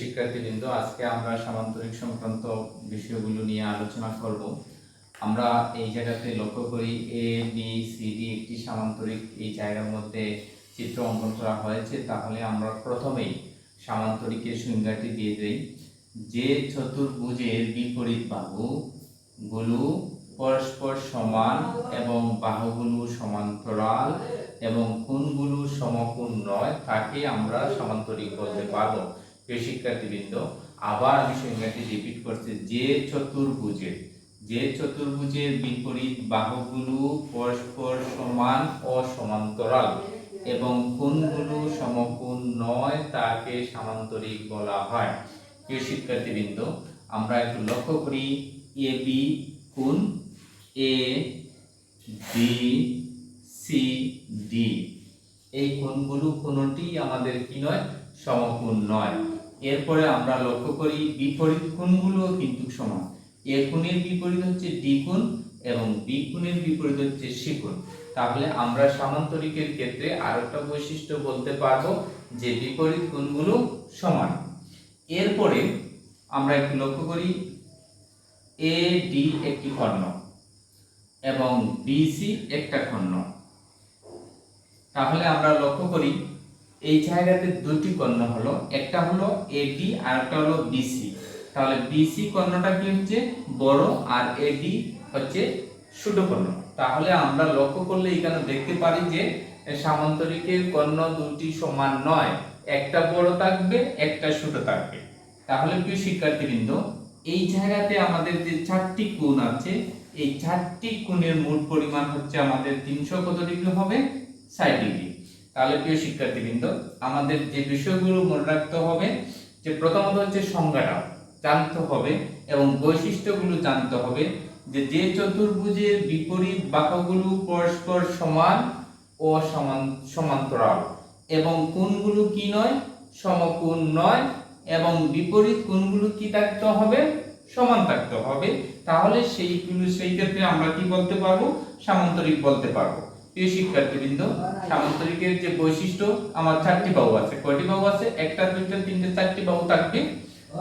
শিক্ষার্থীবৃন্দ, আজকে আমরা সামান্তরিক সংক্রান্ত বিষয়গুলো নিয়ে আলোচনা করব। আমরা এই জায়গাতে লক্ষ্য করি এ বি সি ডি একটি সামান্তরিক এই জায়গার মধ্যে চিত্র অঙ্কন করা হয়েছে। তাহলে আমরা প্রথমেই সামান্তরিকের সংজ্ঞাটি দিয়ে দেই। যে চতুর্ভুজের বিপরীত বাহুগুলো পরস্পর সমান এবং বাহুগুলো সমান্তরাল এবং কোনগুলো সমকোণ নয়, তাকে আমরা সামান্তরিক বলতে পারব। প্রিয় শিক্ষার্থীবৃন্দ, আবার আমি সংজ্ঞাটি রিপিট করছি, যে চতুর্ভুজের যে চতুর্ভুজের বিপরীত বাহুগুলো পরস্পর সমান ও সমান্তরাল এবং কোনগুলো সমকোণ নয় তাকে সামান্তরিক বলা হয়। প্রিয় শিক্ষার্থীবৃন্দ, আমরা একটু লক্ষ্য করি, এ, বি, কোণ, এ, বি, সি, ডি। এই কোণগুলো কোনটি আমাদের কি নয়? সমকোণ নয়। এরপরে আমরা লক্ষ্য করি বিপরীত কোণগুলো কিন্তু সমান। এ কোণের বিপরীত হচ্ছে ডি কোণ এবং বি কোণের বিপরীত হচ্ছে সি কোণ। তাহলে আমরা সামান্তরিকের ক্ষেত্রে আরেকটা বৈশিষ্ট্য বলতে পারব যে বিপরীত কোণগুলো সমান। এরপরে আমরা একটু লক্ষ্য করি, এ, ডি একটি কর্ণ এবং বিসি একটা খণ্ড তাহলে আমরা লক্ষ্য করি এই জায়গাতে দুটি কর্ণ হলো, একটা হলো এডি আর একটা হলো বিসি তাহলে বিসি কর্ণটা কি হচ্ছে? বড় আর এডি হচ্ছে ছোট কর্ণ। তাহলে আমরা লক্ষ্য করলে এখানে দেখতে পারি যে, সামান্তরিকের কর্ণ দুটি সমান নয়। একটা বড় থাকবে, একটা ছোট থাকবে। তাহলে প্রিয় শিক্ষার্থীবৃন্দ, এই জায়গাতে আমাদের যে চারটি কোণ আছে, এই চারটি কোণের মোট পরিমাণ হচ্ছে আমাদের তিনশো কত ডিগ্রি হবে? ষাট ডিগ্রি। তাহলে প্রিয় শিক্ষার্থীবৃন্দ, আমাদের যে বিষয়গুলো মনে রাখতে হবে, যে প্রথমত হচ্ছে সংজ্ঞাটা জানতে হবে এবং বৈশিষ্ট্যগুলো জানতে হবে যে যে চতুর্ভুজের বিপরীত বাহুগুলো পরস্পর সমান ও সমান, সমান্তরাল এবং কোনগুলো কি নয়? সমকোণ নয় এবং বিপরীত কোনগুলো কি থাকতে হবে? সমান থাকতে হবে। তাহলে সেইগুলো সেই ক্ষেত্রে আমরা কি বলতে পারব? সামান্তরিক বলতে পারব। প্রিয় শিক্ষার্থীবৃন্দ, সামান্তরিকের যে বৈশিষ্ট্য, আমার চারটি আছে। কয়টি আছে? একটা, দুইটা, তিনটে, চারটি থাকবে।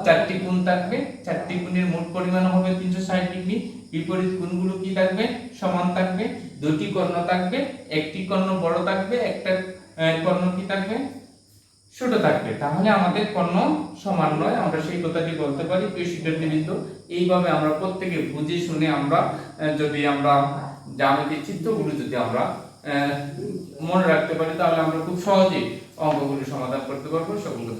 চারটি কোণ থাকবে। চারটি কোণের মোট পরিমাণ হবে তিনশো ষাট ডিগ্রি। বিপরীত কোণগুলো কি থাকবে? সমান থাকবে। দুটি কর্ণ থাকবে। একটি কর্ণ বড় থাকবে। একটা কর্ণ কি থাকবে? ছোট থাকবে। তাহলে আমাদের কর্ণ সমান নয়। আমরা সেই কথাটি বলতে পারি। প্রিয় শিক্ষার্থীবৃন্দ, এইভাবে আমরা প্রত্যেকে বুঝে শুনে আমরা যদি আমরা চিত্রগুলো যদি আমরা মনে রাখতে পারি তাহলে আমরা খুব সহজেই অঙ্কগুলি সমাধান করতে পারব। সকলকে